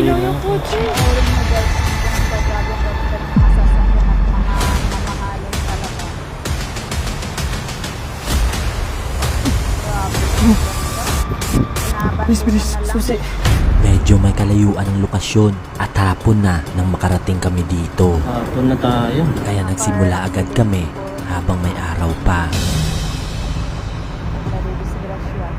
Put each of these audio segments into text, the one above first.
ilaw yung kotse. Ng Bilis, bilis. Susi. Medyo may kalayuan ang lokasyon at hapon na nang makarating kami dito. Hapon na tayo. Kaya nagsimula agad kami habang may araw pa.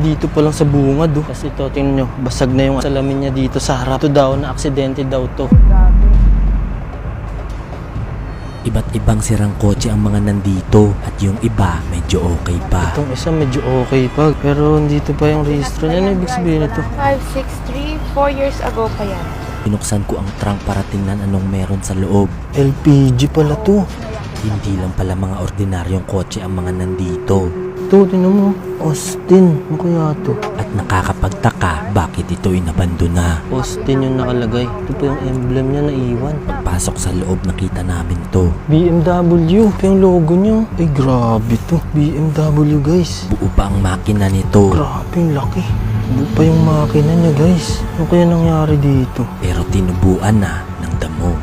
Dito pa lang sa bungad oh. Kasi ito, tingnan nyo, basag na yung salamin niya dito sa harap. Ito daw, na aksidente daw to. Iba't ibang sirang kotse ang mga nandito at yung iba medyo okay pa. Itong isa medyo okay pa. Pero dito pa yung registro niya. Ano ibig sabihin nito? 563, 4 years ago pa yan. Binuksan ko ang trunk para tingnan anong meron sa loob. LPG pala to. Hindi lang pala mga ordinaryong kotse ang mga nandito. Ito, tingnan mo. Austin. Ano kaya to? At nakakapagtaka bakit ito inabandona. Austin yung nakalagay. Ito pa yung emblem niya na iwan. Pagpasok sa loob nakita namin to. BMW. Ito yung logo niya. Ay, grabe to. BMW, guys. Buo pa ang makina nito. Grabe, yung laki. Ano pa yung makina niya, guys? Ano kaya nangyari dito? pero tinubuan na ng damo.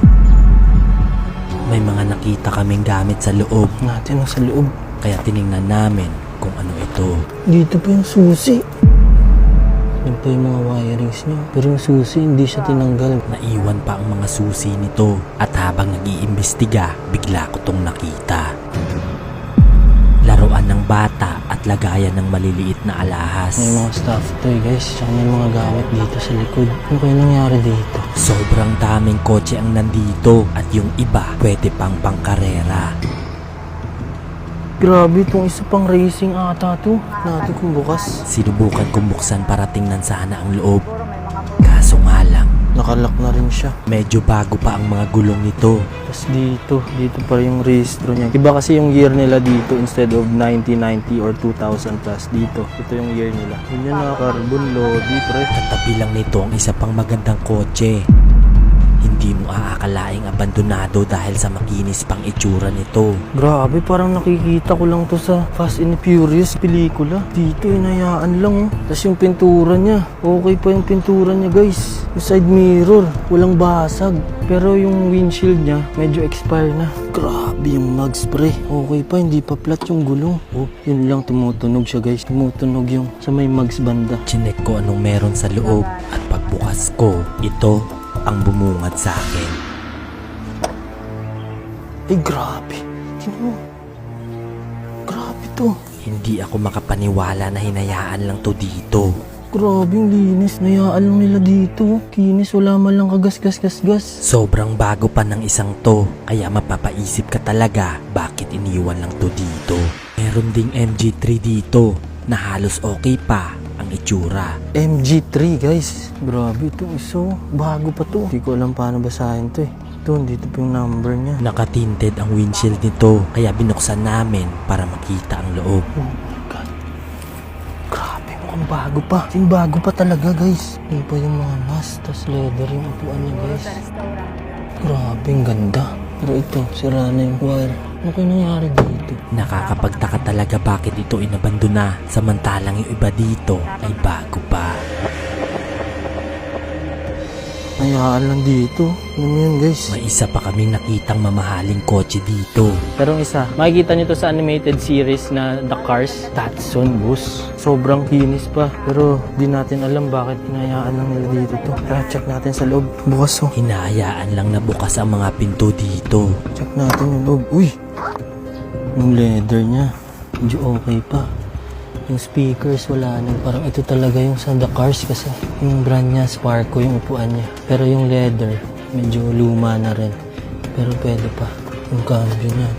May mga nakita kaming gamit sa loob Natin ang sa loob. kaya tiningnan namin kung ano ito. Dito pa yung susi. Yan pa yung mga wirings niya. Pero yung susi, hindi siya tinanggal. Naiwan pa ang mga susi nito at habang nag-iimbestiga, bigla ko tong nakita. Laruan ng bata at lagayan ng maliliit na May alahas. mga stuff toy, guys. Tsaka may mga gamit dito sa likod. Ano kaya nangyari dito? Sobrang daming kotse ang nandito at yung iba pwede pang pangkarera. Grabe, itong isa pang racing ata to. Natin kung bukas. Sinubukan kong buksan para tingnan sana ang loob. Kaso nga lang, Nakalak na rin siya. medyo bago pa ang mga gulong nito. Tapos dito, dito pa yung registro niya. Iba kasi yung year nila dito instead of 1990 or 2000 plus dito. Ito yung year nila. Yun yung naka-carbon lodi, pre. Katabi lang nito ang isa pang magandang kotse. Hindi mo aakalaing abandonado dahil sa makinis pang itsura nito. Grabe, parang nakikita ko lang to sa Fast and Furious pelikula. Dito, inayaan lang oh. Tapos yung pintura niya, okay pa yung pintura niya guys. Yung side mirror, walang basag. Pero yung windshield niya, medyo expire na. Grabe yung mag spray. Okay pa, hindi pa flat yung gulong. Oh, yun lang tumutunog siya guys. Tumutunog yung sa may mags banda. Chinek ko anong meron sa loob at pagbukas ko, ito ang bumungad sa akin. Ay, grabe. Mo. Grabe to. Hindi ako makapaniwala na hinayaan lang to dito. Grabe yung linis. Nayaan lang nila dito. Kinis, wala man lang kagas-gas-gas-gas. Sobrang bago pa ng isang to, kaya mapapaisip ka talaga bakit iniwan lang to dito. Meron ding MG3 dito na halos okay pa ang itsura. MG3 guys. Grabe itong iso. Bago pa to. Hindi ko alam paano basahin to eh. Ito, dito pa yung number niya. Nakatinted ang windshield nito kaya binuksan namin para makita ang loob. Oh my God. Grabe, mukhang bago pa. Yung bago pa talaga guys. Yung pa yung mga mask, tas leather yung upuan niya guys. Grabe, ang ganda. Pero ito, sira na yung wire. Ano kaya nangyari dito? Nakakapagtaka talaga bakit ito inabandona samantalang yung iba dito ay bago pa. Hayaan lang dito. Ano mo yun guys? May isa pa kaming nakitang mamahaling kotse dito. Pero isa, makikita nyo to sa animated series na The Cars, Datsun Bus. Sobrang kinis pa. Pero di natin alam bakit hinayaan lang nila dito to. Tara, check natin sa loob. Bukas oh. Hinahayaan lang na bukas ang mga pinto dito. Check natin yung loob. Uy! Yung leather niya. Medyo okay pa. Yung speakers wala na. Parang ito talaga yung sa The Cars kasi yung brand niya, Sparko yung upuan niya. Pero yung leather, medyo luma na rin. Pero pwede pa. Yung cambio niya,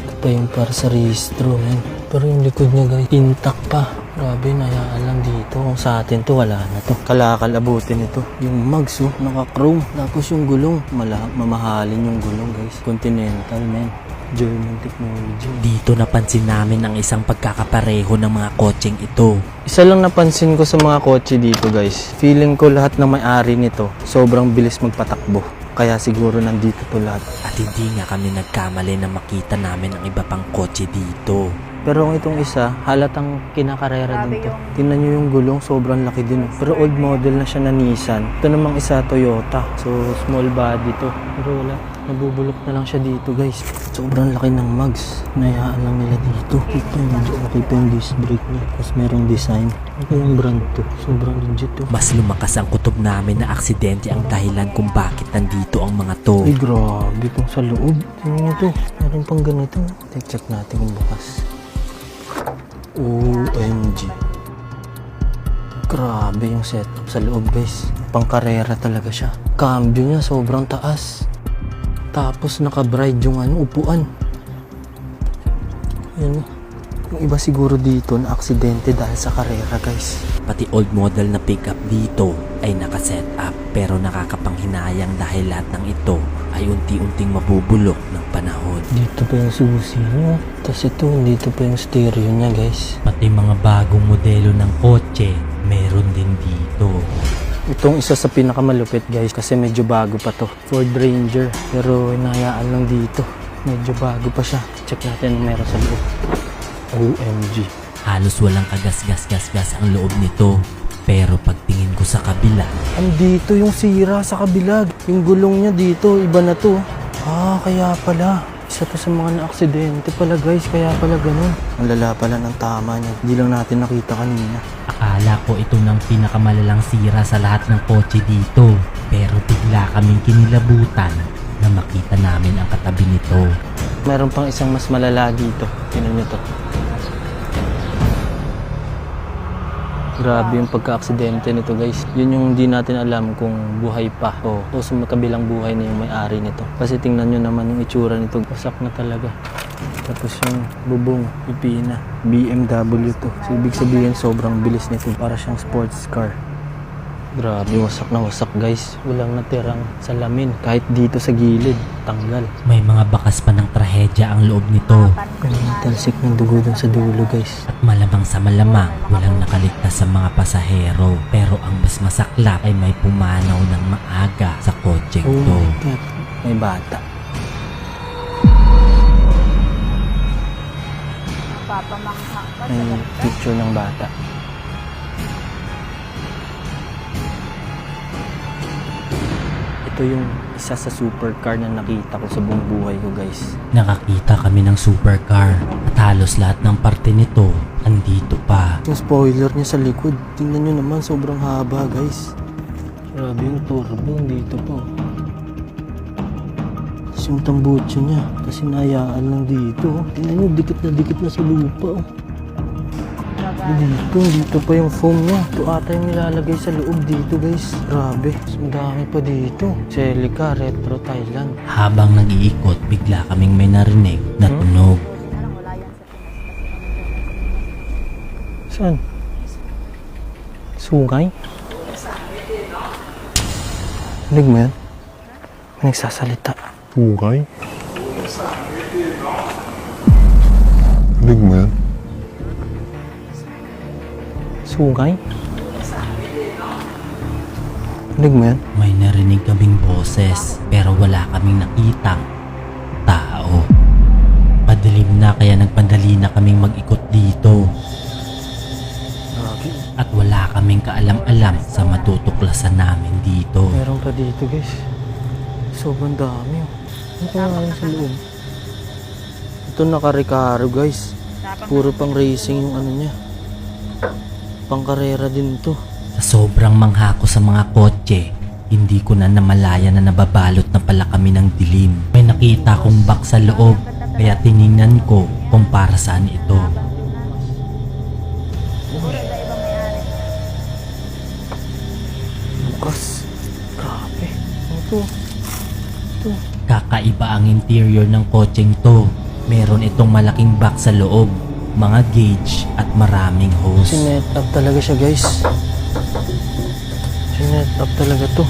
ito pa. Yung para sa registro, man. Pero yung likod niya guys, intact pa. Grabe, nayaan lang dito. Kung sa atin to, wala na to. Kalakal abutin ito. Yung mags, oh, naka-chrome. Tapos yung gulong, mala mamahalin yung gulong guys. Continental, man. German technology. Dito napansin namin ang isang pagkakapareho ng mga kotseng ito. Isa lang napansin ko sa mga kotse dito guys. Feeling ko lahat ng may-ari nito, sobrang bilis magpatakbo. Kaya siguro nandito to lahat. At hindi nga kami nagkamali na makita namin ang iba pang kotse dito. Pero ang itong isa, halatang kinakarera din to. Tingnan nyo yung gulong, sobrang laki din. Pero old model na siya na Nissan. Ito namang isa, Toyota. So, small body to. Pero wala, nabubulok na lang siya dito guys. Sobrang laki ng mugs. Nayaan lang nila dito. Ito yung medyo okay pa yung disc brake niya. Tapos merong design. Ano yung brand to? Sobrang legit to. Mas lumakas ang kutob namin na aksidente ang dahilan kung bakit nandito ang mga to. Ay, grabe itong sa loob. Tingnan nyo to. Meron pang ganito. Check, check natin kung bukas. OMG. Grabe yung setup sa loob, guys. Pangkarera talaga siya. Cambio niya, sobrang taas. Tapos naka-bride yung ano, upuan. Yan. Yung iba siguro dito na aksidente dahil sa karera, guys. Pati old model na pickup dito ay nakaset up pero nakakapanghinayang dahil lahat ng ito ay unti-unting mabubulok ng panahon. Dito pa yung susi niya. Tapos ito, dito pa yung stereo niya, guys. Pati mga bagong modelo ng kotse, meron din dito. Itong isa sa pinakamalupit guys kasi medyo bago pa to. Ford Ranger. Pero inayaan lang dito. Medyo bago pa siya. Check natin kung meron sa loob. OMG. Halos walang kagas-gas-gas-gas ang loob nito. Pero pagtingin ko sa kabila, Andito yung sira sa kabilag. Yung gulong niya dito, iba na to. Ah, kaya pala. Isa to sa mga na-aksidente pala guys. Kaya pala ganun. Ang lala pala ng tama niya. Hindi lang natin nakita kanina. Akala ko ito ng pinakamalalang sira sa lahat ng kotse dito. Pero bigla kaming kinilabutan na makita namin ang katabi nito. Meron pang isang mas malala dito. Tingnan nyo to. Grabe yung pagka-aksidente nito guys. Yun yung hindi natin alam kung buhay pa o, o sa kabilang buhay na yung may-ari nito. Kasi tingnan nyo naman yung itsura nito. Wasak na talaga. Tapos yung bubong, pipina. BMW to. So, ibig sabihin sobrang bilis nito. Para siyang sports car. Grabe, wasak na wasak guys. Walang natirang salamin. Kahit dito sa gilid, tanggal. May mga bakas pa ng trahedya ang loob nito. May talsik ng dugo dun sa dulo guys. At malamang sa malamang, walang nakaligtas sa mga pasahero. Pero ang mas masaklap ay may pumanaw ng maaga sa kotseng Oh to. May bata. Papamangha pa sa May ganda. picture ng bata. Ito yung isa sa supercar na nakita ko sa buong buhay ko guys. Nakakita kami ng supercar at halos lahat ng parte nito andito pa. Yung spoiler niya sa likod. Tingnan nyo naman, sobrang haba guys. Grabe yung turbo, dito po. Tapos yung tambucho niya, kasi nayaan lang dito. Tingnan nyo, dikit na dikit na sa lupa. Oh. Dito, dito pa yung foam niya. Ito ata yung nilalagay sa loob dito guys. Grabe, ang dami pa dito. Celica, Retro Thailand. Habang nag-iikot, bigla kaming may narinig na tunog. Sa Pinas. Saan? Sungay? Rinig mo yan? May nagsasalita. Sungay? Rinig mo yan? Sungay? Rinig mo yan? May narinig kaming boses pero wala kaming nakitang tao. Padilim na kaya nagpadali na kaming mag-ikot dito at wala kaming kaalam-alam sa matutuklasan namin dito. Meron pa dito guys. Sobrang dami. oh. Ano kaya yun sa loob? Ito naka-recaro guys. Puro pang racing yung ano niya. Pang karera din to. Sa sobrang mangha ko sa mga kotse, hindi ko na namalaya na nababalot na pala kami ng dilim. May nakita kong box sa loob, kaya tiningnan ko kung para saan ito. Kakaiba ang interior ng kotseng to. Meron itong malaking box sa loob, mga gauge at maraming hose. Sinet up talaga siya guys. Sinet up talaga to.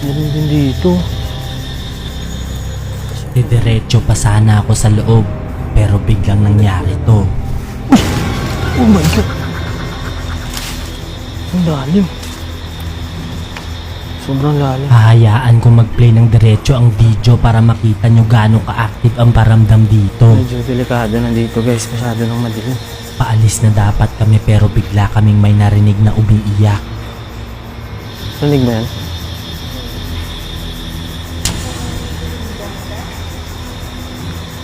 Meron din dito. Didiretso pa sana ako sa loob, pero biglang nangyari to. Oh my God! Ang lalim. Sobrang lalim. Hahayaan ko mag-play ng diretso ang video para makita nyo gaano ka-active ang paramdam dito. Medyo delikado na dito guys. Masyado nang madilim. Paalis na dapat kami pero bigla kaming may narinig na umiiyak. Rinig mo yan?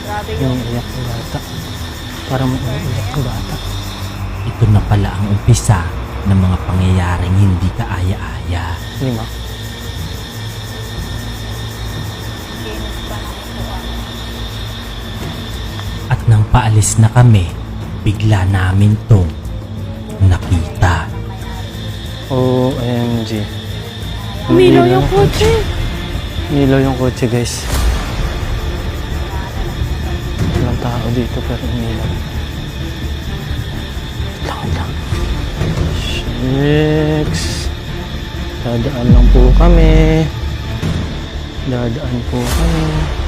Grabe Yung iyak ng bata. Parang may umiiyak ang bata. Ito na pala ang umpisa ng mga pangyayaring hindi kaaya-aya. Lima. kinis pa ng upuan. At nang paalis na kami, bigla namin tong nakita. OMG. Umilaw yung kotse. Umilaw yung kotse guys. Walang tao dito pero umilaw. Lang lang. Shucks. Dadaan lang po kami. Dadaan po kami.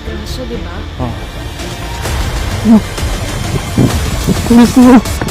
Na-disgrasya, di ba? Oh. Pulis mo!